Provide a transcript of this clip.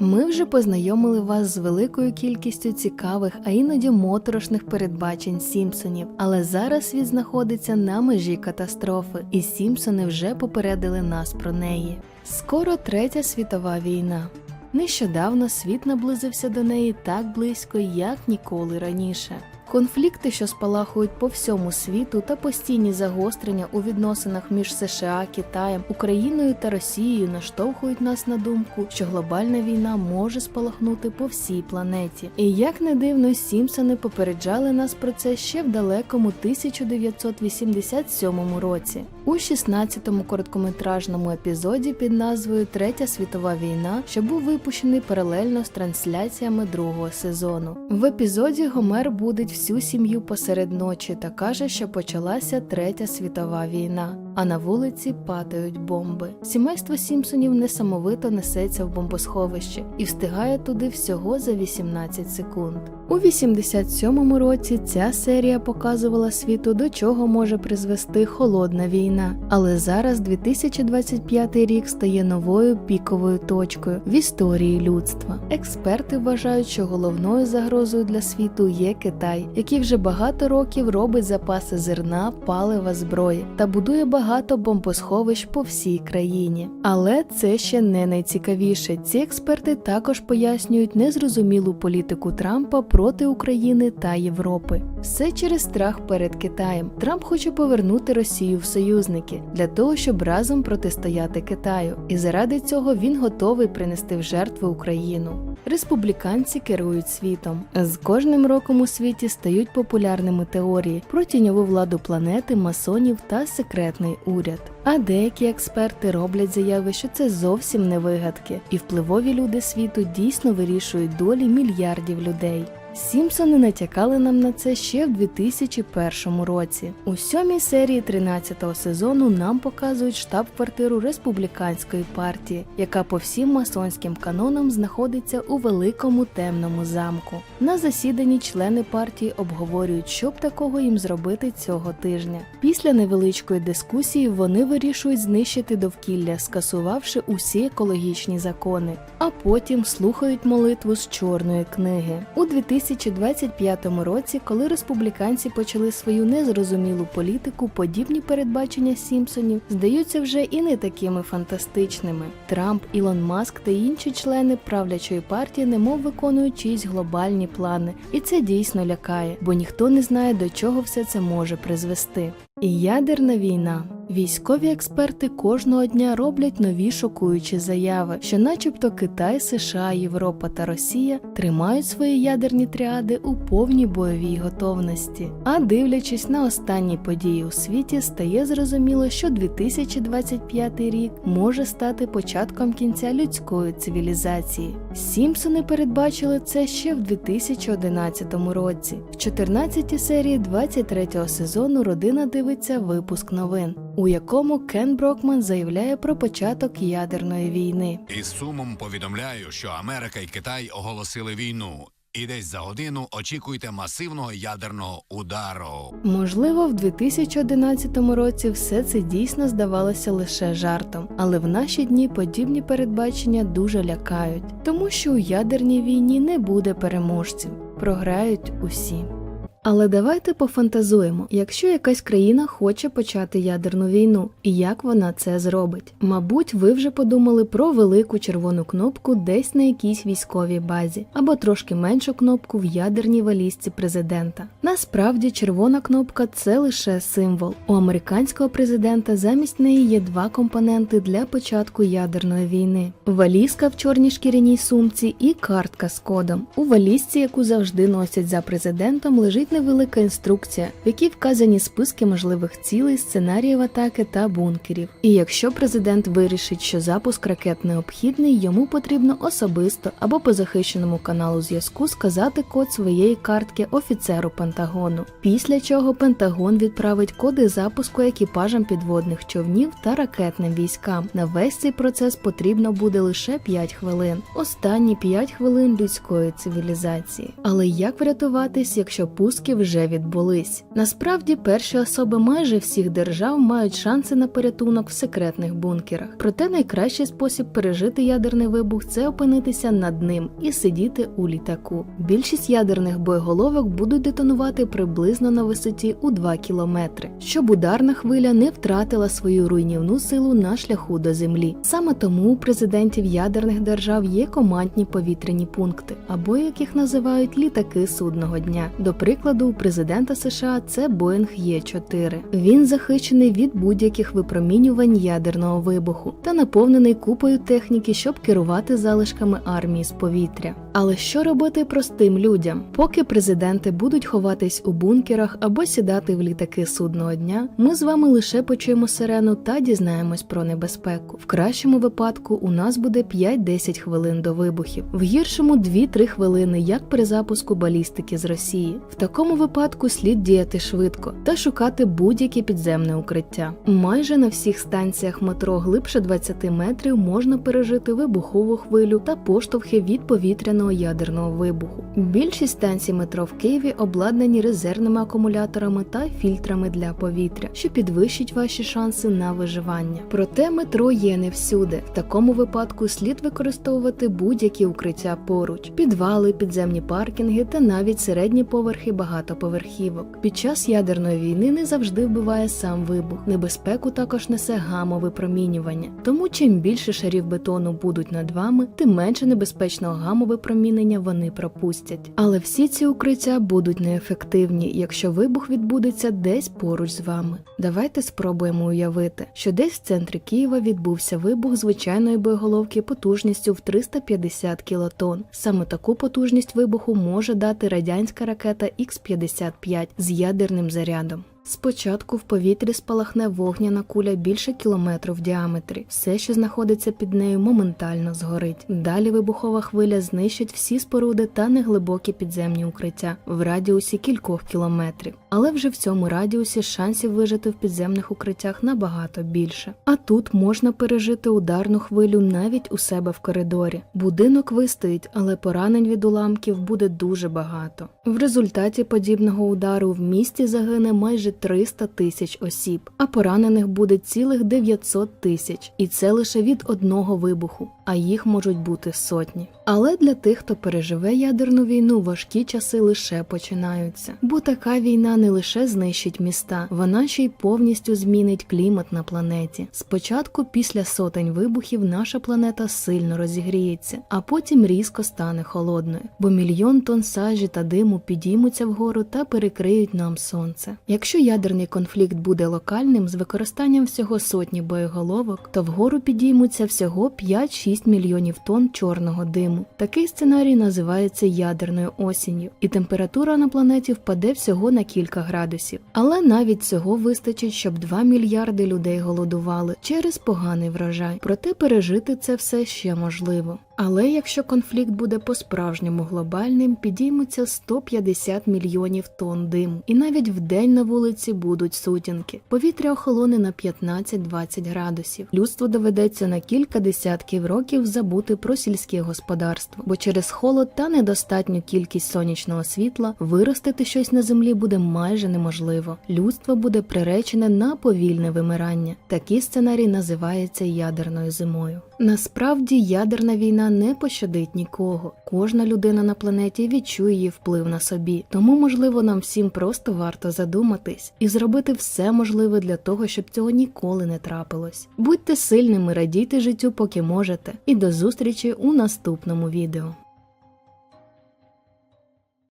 Ми вже познайомили вас з великою кількістю цікавих, а іноді моторошних передбачень Сімпсонів, але зараз світ знаходиться на межі катастрофи, і Сімпсони вже попередили нас про неї. Скоро третя світова війна. Нещодавно світ наблизився до неї так близько, як ніколи раніше. Конфлікти, що спалахують по всьому світу, та постійні загострення у відносинах між США, Китаєм, Україною та Росією наштовхують нас на думку, що глобальна війна може спалахнути по всій планеті. І як не дивно, Сімпсони попереджали нас про це ще в далекому 1987 році. У 16-му короткометражному епізоді під назвою Третя світова війна, що був випущений паралельно з трансляціями другого сезону. В епізоді Гомер будить всю сім'ю посеред ночі та каже, що почалася Третя світова війна, а на вулиці падають бомби. Сімейство Сімпсонів несамовито несеться в бомбосховище і встигає туди всього за 18 секунд. У 87-му році ця серія показувала світу, до чого може призвести холодна війна. Але зараз 2025 рік стає новою піковою точкою в історії людства. Експерти вважають, що головною загрозою для світу є Китай, який вже багато років робить запаси зерна, палива, зброї та будує багато бомбосховищ по всій країні. Але це ще не найцікавіше. Ці експерти також пояснюють незрозумілу політику Трампа проти України та Європи. Все через страх перед Китаєм. Трамп хоче повернути Росію в союзники для того, щоб разом протистояти Китаю, і заради цього він готовий принести в жертву Україну. Республіканці керують світом. З кожним роком у світі стають популярними теорії про тіньову владу планети, масонів та секретний уряд. А деякі експерти роблять заяви, що це зовсім не вигадки, і впливові люди світу дійсно вирішують долі мільярдів людей. Сімпсони натякали нам на це ще в 2001 році. У сьомій серії 13-го сезону нам показують штаб-квартиру республіканської партії, яка по всім масонським канонам знаходиться у великому темному замку. На засіданні члени партії обговорюють, що б такого їм зробити цього тижня. Після невеличкої дискусії вони вирішують знищити довкілля, скасувавши усі екологічні закони, а потім слухають молитву з чорної книги. У 2025 році, коли республіканці почали свою незрозумілу політику, подібні передбачення Сімпсонів здаються вже і не такими фантастичними. Трамп, Ілон Маск та інші члени правлячої партії немов виконують чиїсь глобальні плани, і це дійсно лякає, бо ніхто не знає до чого все це може призвести. І ядерна війна. Військові експерти кожного дня роблять нові шокуючі заяви, що, начебто, Китай, США, Європа та Росія тримають свої ядерні тріади у повній бойовій готовності. А дивлячись на останні події у світі, стає зрозуміло, що 2025 рік може стати початком кінця людської цивілізації. Сімпсони передбачили це ще в 2011 році. В 14 серії 23 сезону родина дивиться випуск новин, у якому Кен Брокман заявляє про початок ядерної війни. Із сумом повідомляю, що Америка і Китай оголосили війну. І десь за годину очікуйте масивного ядерного удару. Можливо, в 2011 році все це дійсно здавалося лише жартом, але в наші дні подібні передбачення дуже лякають, тому що у ядерній війні не буде переможців, програють усі. Але давайте пофантазуємо, якщо якась країна хоче почати ядерну війну, і як вона це зробить. Мабуть, ви вже подумали про велику червону кнопку десь на якійсь військовій базі, або трошки меншу кнопку в ядерній валізці президента. Насправді, червона кнопка це лише символ. У американського президента замість неї є два компоненти для початку ядерної війни: валізка в чорній шкіряній сумці і картка з кодом. У валізці, яку завжди носять за президентом, лежить невелика інструкція, в якій вказані списки можливих цілей, сценаріїв атаки та бункерів. І якщо президент вирішить, що запуск ракет необхідний, йому потрібно особисто або по захищеному каналу зв'язку сказати код своєї картки офіцеру Пентагону. Після чого Пентагон відправить коди запуску екіпажам підводних човнів та ракетним військам. На весь цей процес потрібно буде лише 5 хвилин. Останні 5 хвилин людської цивілізації. Але як врятуватись, якщо пуск запуски вже відбулись. Насправді, перші особи майже всіх держав мають шанси на порятунок в секретних бункерах. Проте найкращий спосіб пережити ядерний вибух це опинитися над ним і сидіти у літаку. Більшість ядерних боєголовок будуть детонувати приблизно на висоті у 2 кілометри, щоб ударна хвиля не втратила свою руйнівну силу на шляху до землі. Саме тому у президентів ядерних держав є командні повітряні пункти, або як їх називають літаки судного дня. До прикладу, у президента США це Боїнг Є4. Він захищений від будь-яких випромінювань ядерного вибуху та наповнений купою техніки, щоб керувати залишками армії з повітря. Але що робити простим людям? Поки президенти будуть ховатись у бункерах або сідати в літаки судного дня, ми з вами лише почуємо сирену та дізнаємось про небезпеку. В кращому випадку у нас буде 5-10 хвилин до вибухів, в гіршому 2-3 хвилини, як при запуску балістики з Росії. В такому випадку слід діяти швидко та шукати будь-яке підземне укриття. Майже на всіх станціях метро глибше 20 метрів можна пережити вибухову хвилю та поштовхи від повітряного ядерного вибуху. Більшість станцій метро в Києві обладнані резервними акумуляторами та фільтрами для повітря, що підвищить ваші шанси на виживання. Проте метро є не всюди. В такому випадку слід використовувати будь-які укриття поруч: підвали, підземні паркінги та навіть середні поверхи багатоповерхівок. Під час ядерної війни не завжди вбиває сам вибух. Небезпеку також несе гамове промінювання. Тому чим більше шарів бетону будуть над вами, тим менше небезпечного гамовипромінення вони пропустять. Але всі ці укриття будуть неефективні, якщо вибух відбудеться десь поруч з вами. Давайте спробуємо уявити, що десь в центрі Києва відбувся вибух звичайної боєголовки потужністю в 350 кілотон. Саме таку потужність вибуху може дати радянська ракета Х-55 з ядерним зарядом. Спочатку в повітрі спалахне вогняна куля більше кілометру в діаметрі. Все, що знаходиться під нею, моментально згорить. Далі вибухова хвиля знищить всі споруди та неглибокі підземні укриття в радіусі кількох кілометрів. Але вже в цьому радіусі шансів вижити в підземних укриттях набагато більше. А тут можна пережити ударну хвилю навіть у себе в коридорі. Будинок вистоїть, але поранень від уламків буде дуже багато. В результаті подібного удару в місті загине майже 300 тисяч осіб, а поранених буде цілих 900 тисяч, і це лише від одного вибуху, а їх можуть бути сотні. Але для тих, хто переживе ядерну війну, важкі часи лише починаються. Бо така війна не лише знищить міста, вона ще й повністю змінить клімат на планеті. Спочатку, після сотень вибухів, наша планета сильно розігріється, а потім різко стане холодною, бо мільйон тонн сажі та диму підіймуться вгору та перекриють нам сонце. Якщо ядерний конфлікт буде локальним з використанням всього сотні боєголовок, то вгору підіймуться всього 5-6 мільйонів тонн чорного диму. Такий сценарій називається ядерною осінню, і температура на планеті впаде всього на кілька градусів. Але навіть цього вистачить, щоб 2 мільярди людей голодували через поганий врожай. Проте пережити це все ще можливо. Але якщо конфлікт буде по-справжньому глобальним, підіймуться 150 мільйонів тонн диму, і навіть вдень на вулиці будуть сутінки. Повітря охолоне на 15-20 градусів. Людству доведеться на кілька десятків років забути про сільське господарство, бо через холод та недостатню кількість сонячного світла виростити щось на землі буде майже неможливо. Людство буде приречене на повільне вимирання. Такий сценарій називається ядерною зимою. Насправді ядерна не пощадить нікого. Кожна людина на планеті відчує її вплив на собі. Тому, можливо, нам всім просто варто задуматись і зробити все можливе для того, щоб цього ніколи не трапилось. Будьте сильними, радійте життю, поки можете, і до зустрічі у наступному відео.